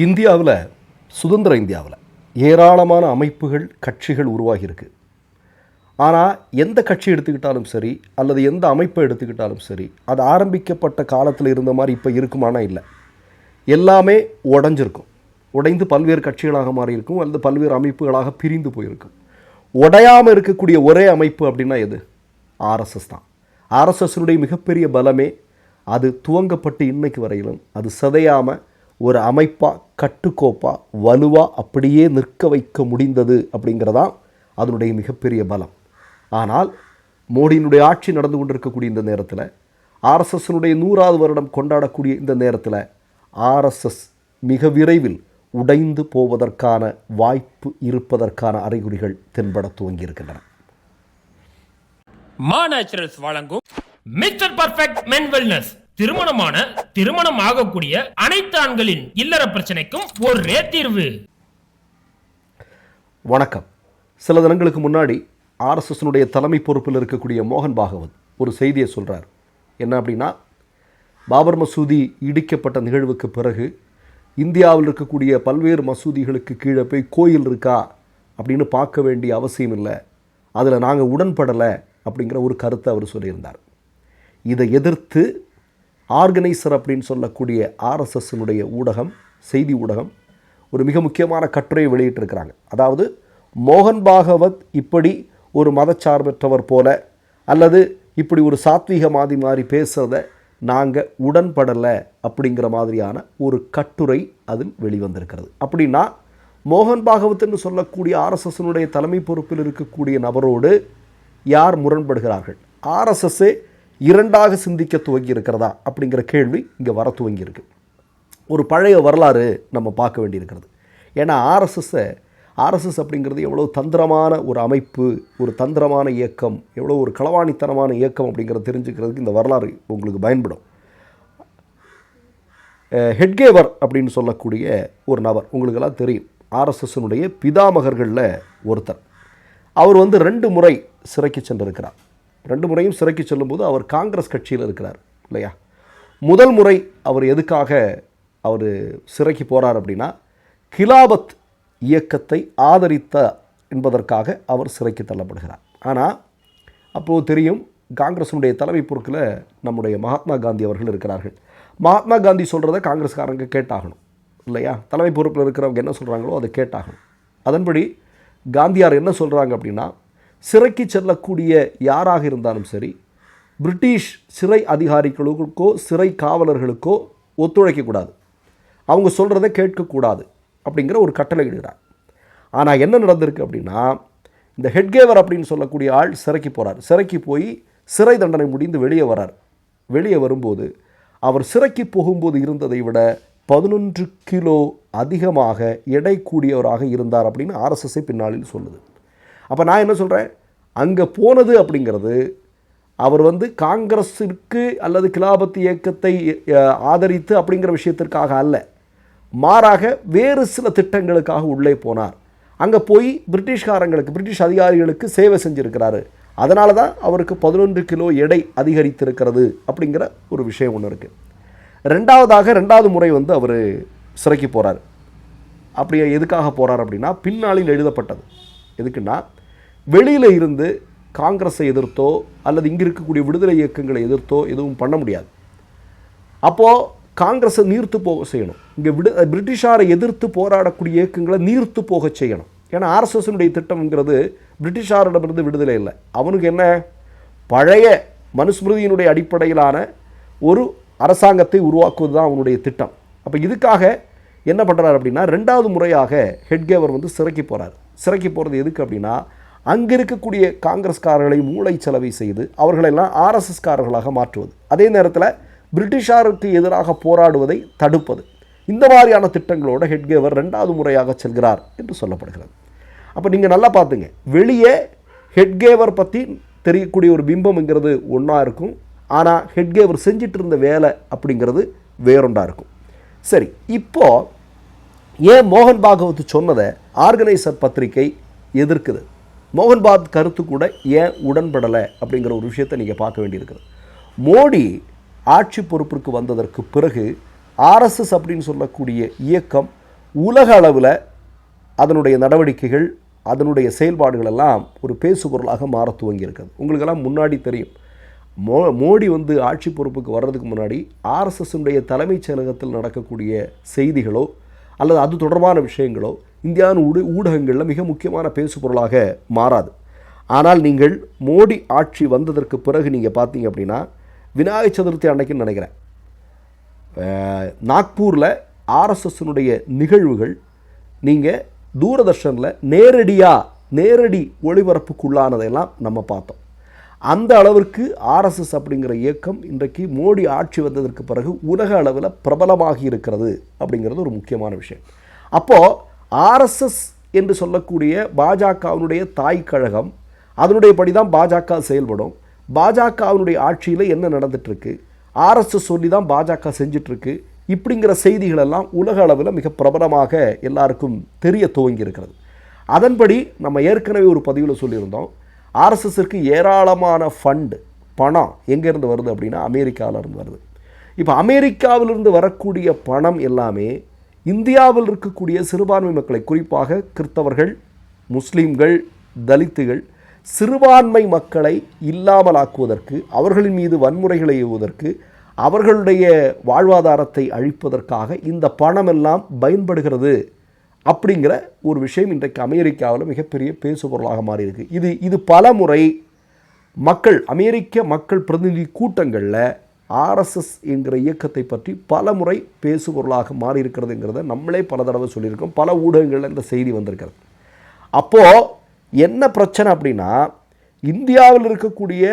இந்தியாவில் சுதந்திர இந்தியாவில் ஏராளமான அமைப்புகள் கட்சிகள் உருவாகியிருக்கு. ஆனால் எந்த கட்சி எடுத்துக்கிட்டாலும் சரி அல்லது எந்த அமைப்பை எடுத்துக்கிட்டாலும் சரி அது ஆரம்பிக்கப்பட்ட காலத்தில் இருந்த மாதிரி இப்போ இருக்குமானா இல்லை. எல்லாமே உடஞ்சிருக்கும். உடைந்து பல்வேறு கட்சிகளாக மாறியிருக்கும் அல்லது பல்வேறு அமைப்புகளாக பிரிந்து போயிருக்கும். உடையாமல் இருக்கக்கூடிய ஒரே அமைப்பு அப்படின்னா எது? ஆர்எஸ்எஸ் தான். ஆர்எஸ்எஸ்னுடைய மிகப்பெரிய பலமே அது துவங்கப்பட்டு இன்னைக்கு வரையிலும் அது சிதையாமல் ஒரு அமைப்பாக கட்டுக்கோப்பாக வலுவாக அப்படியே நிற்க வைக்க முடிந்தது அப்படிங்கிறதான் அதனுடைய மிகப்பெரிய பலம். ஆனால் மோடியினுடைய ஆட்சி நடந்து கொண்டிருக்கக்கூடிய இந்த நேரத்தில் ஆர்எஸ்எஸ்னுடைய நூறாவது வருடம் கொண்டாடக்கூடிய இந்த நேரத்தில் ஆர்எஸ்எஸ் மிக விரைவில் உடைந்து போவதற்கான வாய்ப்பு இருப்பதற்கான அறிகுறிகள் தென்பட துவங்கியிருக்கின்றன. மா நேச்சுரல்ஸ் வழங்கும் மிஸ்டர் பர்ஃபெக்ட் மென் வெல்னஸ் திருமணமான திருமணம் ஆகக்கூடிய அனைத்து ஆண்களின் இல்லற பிரச்சனைக்கும் ஒரே தீர்வு. வணக்கம். சில தினங்களுக்கு முன்னாடி ஆர்எஸ்எஸ்னுடைய தலைமை பொறுப்பில் இருக்கக்கூடிய மோகன் பாகவத் ஒரு செய்தியை சொல்கிறார் என்ன அப்படின்னா பாபர் மசூதி இடிக்கப்பட்ட நிகழ்வுக்கு பிறகு இந்தியாவில் இருக்கக்கூடிய பல்வேறு மசூதிகளுக்கு கீழே போய் கோயில் இருக்கா அப்படின்னு பார்க்க வேண்டிய அவசியம் இல்லை. அதில் நாங்கள் உடன்படலை அப்படிங்கிற ஒரு கருத்தை அவர் சொல்லியிருந்தார். இதை எதிர்த்து ஆர்கனைசர் அப்படின்னு சொல்லக்கூடிய ஆர்எஸ்எஸ்னுடைய ஊடகம் செய்தி ஊடகம் ஒரு மிக முக்கியமான கட்டுரையை வெளியிட்டிருக்கிறாங்க. அதாவது மோகன் பாகவத் இப்படி ஒரு மதச்சார்பற்றவர் போல அல்லது இப்படி ஒரு சாத்வீகவாதி மாதிரி பேசுகிறத நாங்கள் உடன்படலை அப்படிங்கிற மாதிரியான ஒரு கட்டுரை அதில் வெளிவந்திருக்கிறது. அப்படின்னா மோகன் பாகவத்னு சொல்லக்கூடிய ஆர்எஸ்எஸ்னுடைய தலைமை பொறுப்பில் இருக்கக்கூடிய நபரோடு யார் முரண்படுகிறார்கள்? ஆர்எஸ்எஸ்ஸே இரண்டாக சிந்திக்க துவங்கி இருக்கிறதா அப்படிங்கிற கேள்வி இங்கே வர துவங்கியிருக்கு. ஒரு பழைய வரலாறு நம்ம பார்க்க வேண்டியிருக்கிறது. ஏன்னா ஆர்எஸ்எஸ்ஸை ஆர்எஸ்எஸ் அப்படிங்கிறது எவ்வளோ தந்திரமான ஒரு அமைப்பு ஒரு தந்திரமான இயக்கம் எவ்வளோ ஒரு களவாணித்தனமான இயக்கம் அப்படிங்கிறத தெரிஞ்சுக்கிறதுக்கு இந்த வரலாறு உங்களுக்கு பயன்படும். ஹெட்கேவர் அப்படின்னு சொல்லக்கூடிய ஒரு நபர் உங்களுக்கெல்லாம் தெரியும். ஆர்எஸ்எஸ்னுடைய பிதாமகர்களில் ஒருத்தர். அவர் வந்து ரெண்டு முறை சிறைக்கு சென்றிருக்கிறார். ரெண்டு முறையும் சிறைக்கு செல்லும்போது அவர் காங்கிரஸ் கட்சியில் இருக்கிறார் இல்லையா? முதல் முறை அவர் எதுக்காக அவர் சிறைக்கு போகிறார் அப்படின்னா கிலாபத் இயக்கத்தை ஆதரித்த என்பதற்காக அவர் சிறைக்கு தள்ளப்படுகிறார். ஆனால் அப்போது தெரியும் காங்கிரஸுடைய தலைமை பொறுக்கில் நம்முடைய மகாத்மா காந்தி அவர்கள் இருக்கிறார்கள். மகாத்மா காந்தி சொல்கிறத காங்கிரஸ்காரங்க கேட்டாகணும் இல்லையா? தலைமை பொறுப்பில் இருக்கிறவங்க என்ன சொல்கிறாங்களோ அதை கேட்டாகணும். அதன்படி காந்தியார் என்ன சொல்கிறாங்க அப்படின்னா சிறைக்கு செல்லக்கூடிய யாராக இருந்தாலும் சரி பிரிட்டிஷ் சிறை அதிகாரிகளுக்கோ சிறை காவலர்களுக்கோ ஒத்துழைக்கக்கூடாது அவங்க சொல்கிறத கேட்கக்கூடாது அப்படிங்கிற ஒரு கட்டளை இடுகிறார். ஆனால் என்ன நடந்திருக்கு அப்படின்னா இந்த ஹெட்கேவர் அப்படின்னு சொல்லக்கூடிய ஆள் சிறைக்கு போகிறார் சிறைக்கு போய் சிறை தண்டனை முடிந்து வெளியே வரார். வெளியே வரும்போது அவர் சிறைக்கு போகும்போது இருந்ததை விட பதினொன்று கிலோ அதிகமாக எடை கூடியவராக இருந்தார் அப்படின்னு ஆர்எஸ்எஸ்ஐ பின்னாளில் சொல்லுது. அப்போ நான் என்ன சொல்கிறேன் அங்கே போனது அப்படிங்கிறது அவர் வந்து காங்கிரஸிற்கு அல்லது கிலாபத்து இயக்கத்தை ஆதரித்து அப்படிங்கிற விஷயத்திற்காக அல்ல. மாறாக வேறு சில திட்டங்களுக்காக உள்ளே போனார். அங்கே போய் பிரிட்டிஷ்காரங்களுக்கு பிரிட்டிஷ் அதிகாரிகளுக்கு சேவை செஞ்சுருக்கிறாரு. அதனால தான் அவருக்கு பதினொன்று கிலோ எடை அதிகரித்திருக்கிறது அப்படிங்கிற ஒரு விஷயம் ஒன்று இருக்குது ரெண்டாவதாக ரெண்டாவது முறை வந்து அவர் சிறைக்கு போகிறார் அப்படி எதுக்காக போகிறார் அப்படின்னா பின்னாளில் எழுதப்பட்டது. எதுக்குன்னா வெளியில் இருந்து காங்கிரஸை எதிர்த்தோ அல்லது இங்கே இருக்கக்கூடிய விடுதலை இயக்கங்களை எதிர்த்தோ எதுவும் பண்ண முடியாது. அப்போது காங்கிரஸை நீர்த்து போக செய்யணும். இங்கே விடு பிரிட்டிஷாரை எதிர்த்து போராடக்கூடிய இயக்கங்களை நீர்த்து போக செய்யணும். ஏன்னா ஆர்எஸ்எஸ்னுடைய திட்டம்ங்கிறது பிரிட்டிஷாரிடமிருந்து விடுதலை இல்லை. அவனுக்கு என்ன? பழைய மனுஸ்மிருதியினுடைய அடிப்படையிலான ஒரு அரசாங்கத்தை உருவாக்குவது தான் அவனுடைய திட்டம். அப்போ இதுக்காக என்ன பண்ணுறாரு அப்படின்னா ரெண்டாவது முறையாக ஹெட்கேவர் வந்து சிறைக்கு போகிறார் சிறைக்கு போகிறது எதுக்கு அப்படின்னா அங்கே இருக்கக்கூடிய காங்கிரஸ்காரர்களை மூளை செலவை செய்து அவர்களெல்லாம் ஆர்எஸ்எஸ்காரர்களாக மாற்றுவது. அதே நேரத்தில் பிரிட்டிஷாருக்கு எதிராக போராடுவதை தடுப்பது. இந்த மாதிரியான திட்டங்களோட ஹெட்கேவர் ரெண்டாவது முறையாக செல்கிறார் என்று சொல்லப்படுகிறது. அப்போ நீங்கள் நல்லா பார்த்துங்க. வெளியே ஹெட்கேவர் பற்றி தெரியக்கூடிய ஒரு பிம்பம்ங்கிறது ஒன்றா இருக்கும். ஆனால் ஹெட்கேவர் செஞ்சிட்டு இருந்த வேலை அப்படிங்கிறது வேறொண்டாக இருக்கும். சரி இப்போது ஏன் மோகன் பாகவத் சொன்னதை ஆர்கனைசர் பத்திரிகை எதிர்க்குது? மோகன்பாத் கருத்து கூட ஏன் உடன்படலை அப்படிங்கிற ஒரு விஷயத்தை நீங்கள் பார்க்க வேண்டியிருக்குது. மோடி ஆட்சி பொறுப்பிற்கு வந்ததற்கு பிறகு ஆர்எஸ்எஸ் அப்படின்னு சொல்லக்கூடிய இயக்கம் உலக அளவில் அதனுடைய நடவடிக்கைகள் அதனுடைய செயல்பாடுகள் எல்லாம் ஒரு பேசுபொருளாக மாற துவங்கியிருக்குது. உங்களுக்கெல்லாம் முன்னாடி தெரியும். மோ மோடி வந்து ஆட்சி பொறுப்புக்கு வர்றதுக்கு முன்னாடி ஆர்எஸ்எஸ்னுடைய தலைமைச் செயலகத்தில் நடக்கக்கூடிய செய்திகளோ அல்லது அது தொடர்பான விஷயங்களோ இந்தியாவின் ஊட ஊடகங்களில் மிக முக்கியமான பேசுபொருளாக மாறாது. ஆனால் நீங்கள் மோடி ஆட்சி வந்ததற்கு பிறகு நீங்கள் பார்த்தீங்க அப்படின்னா விநாயகர் சதுர்த்தி அன்னைக்குன்னு நினைக்கிறேன். நாக்பூரில் ஆர்எஸ்எஸ்னுடைய நிகழ்வுகள் நீங்கள் தூரதர்ஷனில் நேரடியாக நேரடி ஒளிபரப்புக்குள்ளானதையெல்லாம் நம்ம பார்த்தோம். அந்த அளவிற்கு ஆர்எஸ்எஸ் அப்படிங்கிற இயக்கம் இன்றைக்கு மோடி ஆட்சி வந்ததற்கு பிறகு உலக அளவில் பிரபலமாகி இருக்கிறது அப்படிங்கிறது ஒரு முக்கியமான விஷயம். அப்போது ஆர்எஸ்எஸ் என்று சொல்லக்கூடிய பாஜகவினுடைய தாய் கழகம் அதனுடைய படி தான் பாஜக செயல்படும். பாஜகவினுடைய ஆட்சியில் என்ன நடந்துட்டுருக்கு? ஆர்எஸ்எஸ் சொல்லி தான் பாஜக செஞ்சிட்ருக்கு இப்படிங்கிற செய்திகளெல்லாம் உலக அளவில் மிக பிரபலமாக எல்லாருக்கும் தெரிய துவங்கி இருக்கிறது அதன்படி நம்ம ஏற்கனவே ஒரு பதிவில் சொல்லியிருந்தோம். ஆர்எஸ்எஸ்ஸிற்கு ஏராளமான ஃபண்டு பணம் எங்கேருந்து வருது அப்படின்னா அமெரிக்காவிலேருந்து வருது. இப்போ அமெரிக்காவிலிருந்து வரக்கூடிய பணம் எல்லாமே இந்தியாவில் இருக்கக்கூடிய சிறுபான்மை மக்களை குறிப்பாக கிறிஸ்தவர்கள் முஸ்லீம்கள் தலித்துகள் சிறுபான்மை மக்களை இல்லாமலாக்குவதற்கு அவர்களின் மீது வன்முறைகளை ஏவுவதற்கு அவர்களுடைய வாழ்வாதாரத்தை அழிப்பதற்காக இந்த பணமெல்லாம் பயன்படுகிறது. அப்படிங்கிற ஒரு விஷயம் இன்றைக்கு அமெரிக்காவில் மிகப்பெரிய பேசுபொருளாக மாறியிருக்கு. இது இது பல முறை மக்கள் அமெரிக்க மக்கள் பிரதிநிதி கூட்டங்களில் ஆர்எஸ்எஸ் என்கிற இயக்கத்தை பற்றி பல முறை பேசுபொருளாக மாறியிருக்கிறதுங்கிறத நம்மளே பல தடவை சொல்லியிருக்கோம். பல ஊடகங்களில் இந்த செய்தி வந்திருக்கிறது. அப்போது என்ன பிரச்சனை அப்படின்னா இந்தியாவில் இருக்கக்கூடிய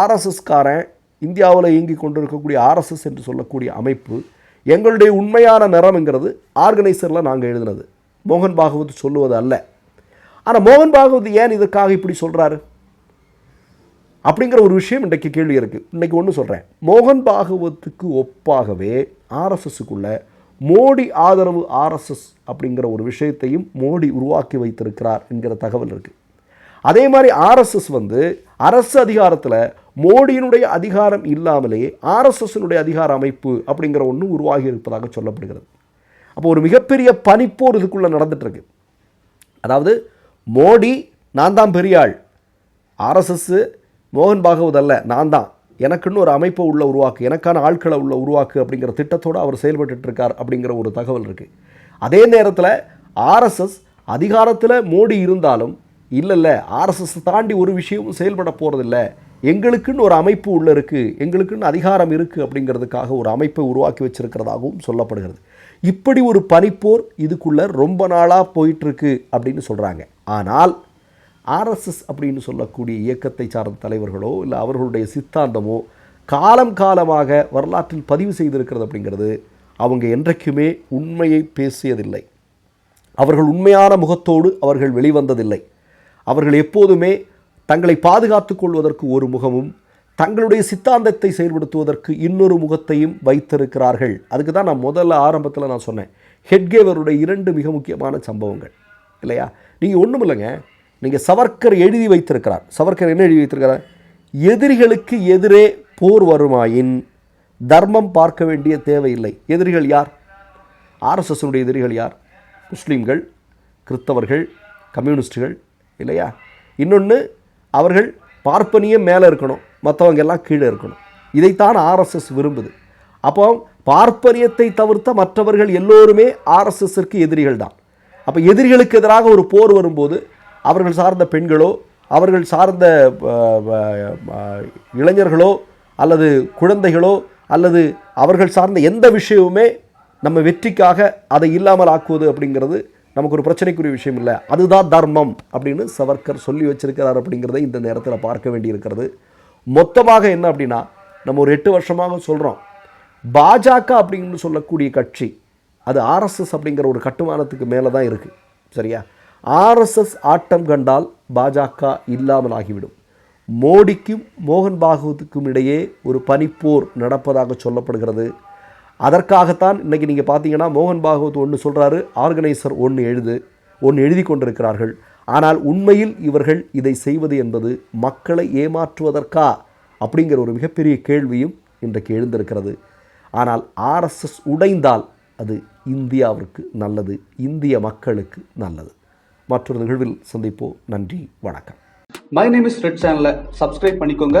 ஆர்எஸ்எஸ்காரன் இந்தியாவில் இயங்கி கொண்டு இருக்கக்கூடிய ஆர்எஸ்எஸ் என்று சொல்லக்கூடிய அமைப்பு எங்களுடைய உண்மையான நிறம்ங்கிறது ஆர்கனைசரில் நாங்கள் எழுதினது. மோகன் பாகவத் சொல்லுவது அல்ல. ஆனால் மோகன் பாகவத் ஏன் இதற்காக இப்படி சொல்கிறாரு அப்படிங்கிற ஒரு விஷயம் இன்றைக்கு கேள்வி இருக்குது இன்றைக்கி ஒன்று சொல்கிறேன் மோகன் பாகவத்துக்கு ஒப்பாகவே ஆர்எஸ்எஸ்க்குள்ள மோடி ஆதரவு ஆர்எஸ்எஸ் அப்படிங்கிற ஒரு விஷயத்தையும் மோடி உருவாக்கி வைத்திருக்கிறார் என்கிற தகவல் இருக்குது அதே மாதிரி ஆர்எஸ்எஸ் வந்து அரசு அதிகாரத்தில் மோடியினுடைய அதிகாரம் இல்லாமலேயே ஆர்எஸ்எஸ்னுடைய அதிகார அமைப்பு அப்படிங்கிற ஒன்று உருவாகி இருப்பதாக சொல்லப்படுகிறது. அப்போ ஒரு மிகப்பெரிய பனிப்போர் இதுக்குள்ளே நடந்துட்டுருக்கு. அதாவது மோடி நான் தான் பெரிய ஆள் மோகன் பாகவத் அல்ல நான் தான். எனக்குன்னு ஒரு அமைப்பை உள்ள உருவாக்கு எனக்கான ஆட்களை உள்ள உருவாக்கு அப்படிங்கிற திட்டத்தோடு அவர் செயல்பட்டுட்டு இருக்கார் அப்படிங்கிற ஒரு தகவல் இருக்குது அதே நேரத்தில் ஆர்எஸ்எஸ் அதிகாரத்தில் மோடி இருந்தாலும் இல்லை இல்லை ஆர்எஸ்எஸ் தாண்டி ஒரு விஷயமும் செயல்பட போகிறதில்ல எங்களுக்குன்னு ஒரு அமைப்பு உள்ளே இருக்குது எங்களுக்குன்னு அதிகாரம் இருக்குது அப்படிங்கிறதுக்காக ஒரு அமைப்பை உருவாக்கி வச்சிருக்கிறதாகவும் சொல்லப்படுகிறது. இப்படி ஒரு பனிப்போர் இதுக்குள்ளே ரொம்ப நாளாக போயிட்டுருக்கு அப்படின்னு சொல்கிறாங்க ஆனால் ஆர்எஸ்எஸ் அப்படின்னு சொல்லக்கூடிய இயக்கத்தை சார்ந்த தலைவர்களோ இல்லை அவர்களுடைய சித்தாந்தமோ காலம் காலமாக வரலாற்றில் பதிவு செய்திருக்கிறது அப்படிங்கிறது அவங்க என்றைக்குமே உண்மையை பேசியதில்லை. அவர்கள் உண்மையான முகத்தோடு அவர்கள் வெளிவந்ததில்லை. அவர்கள் எப்போதுமே தங்களை பாதுகாத்து கொள்வதற்கு ஒரு முகமும் தங்களுடைய சித்தாந்தத்தை செயல்படுத்துவதற்கு இன்னொரு முகத்தையும் வைத்திருக்கிறார்கள். அதுக்கு தான் நான் முதல்ல ஆரம்பத்தில் நான் சொன்னேன். ஹெட்கேவருடைய இரண்டு மிக முக்கியமான சம்பவங்கள். இல்லையா? நீங்கள் ஒன்றும் இல்லைங்க. நீங்கள் சவர்க்கர் எழுதி வைத்திருக்கிறார். சவர்க்கர் என்ன எழுதி வைத்திருக்கிறார்? எதிரிகளுக்கு எதிரே போர் வருமாயின் தர்மம் பார்க்க வேண்டிய தேவையில்லை. எதிரிகள் யார்? ஆர்எஸ்எஸ்னுடைய எதிரிகள் யார்? முஸ்லீம்கள் கிறிஸ்தவர்கள் கம்யூனிஸ்டுகள் இல்லையா? இன்னொன்று அவர்கள் பார்ப்பனியம் மேலே இருக்கணும். மற்றவங்க எல்லாம் கீழே இருக்கணும். இதைத்தான் ஆர்எஸ்எஸ் விரும்புது. அப்போ பார்ப்பனியத்தை தவிர்த்த மற்றவர்கள் எல்லோருமே ஆர்எஸ்எஸ்ஸிற்கு எதிரிகள் தான். அப்போ எதிரிகளுக்கு எதிராக ஒரு போர் வரும்போது அவர்கள் சார்ந்த பெண்களோ அவர்கள் சார்ந்த இளைஞர்களோ அல்லது குழந்தைகளோ அல்லது அவர்கள் சார்ந்த எந்த விஷயமுமே நம்ம வெற்றிக்காக அதை இல்லாமல் ஆக்குவது அப்படிங்கிறது நமக்கு ஒரு பிரச்சனைக்குரிய விஷயம் இல்லை. அதுதான் தர்மம் அப்படின்னு சவர்க்கர் சொல்லி வச்சிருக்கிறார் அப்படிங்கிறத இந்த நேரத்தில் பார்க்க வேண்டியிருக்கிறது. மொத்தமாக என்ன அப்படின்னா நம்ம ஒரு எட்டு வருஷமாக சொல்கிறோம் பாஜக அப்படின்னு சொல்லக்கூடிய கட்சி அது ஆர்எஸ்எஸ் அப்படிங்கிற ஒரு கட்டுமானத்துக்கு மேலே தான் இருக்குது சரியா? ஆர்எஸ்எஸ் ஆட்டம் கண்டால் பாஜக இல்லாமல் ஆகிவிடும். மோடிக்கும் மோகன் பாகவத்துக்கும் இடையே ஒரு பனிப்போர் நடப்பதாக சொல்லப்படுகிறது. அதற்காகத்தான் இன்றைக்கி நீங்கள் பார்த்தீங்கன்னா மோகன் பாகவத் ஒன்று சொல்கிறாரு ஆர்கனைசர் ஒன்று எழுது ஒன்று எழுதி கொண்டிருக்கிறார்கள். ஆனால் உண்மையில் இவர்கள் இதை செய்வது என்பது மக்களை ஏமாற்றுவதற்கா அப்படிங்கிற ஒரு மிகப்பெரிய கேள்வியும் இன்றைக்கு எழுந்திருக்கிறது. ஆனால் ஆர்எஸ்எஸ் உடைந்தால் அது இந்தியாவிற்கு நல்லது இந்திய மக்களுக்கு நல்லது. மற்றொரு நிகழ்வில் சந்திப்போம். நன்றி வணக்கம். மை நேம் இஸ் ரெட் சேனலை சப்ஸ்கிரைப் பண்ணிக்கோங்க.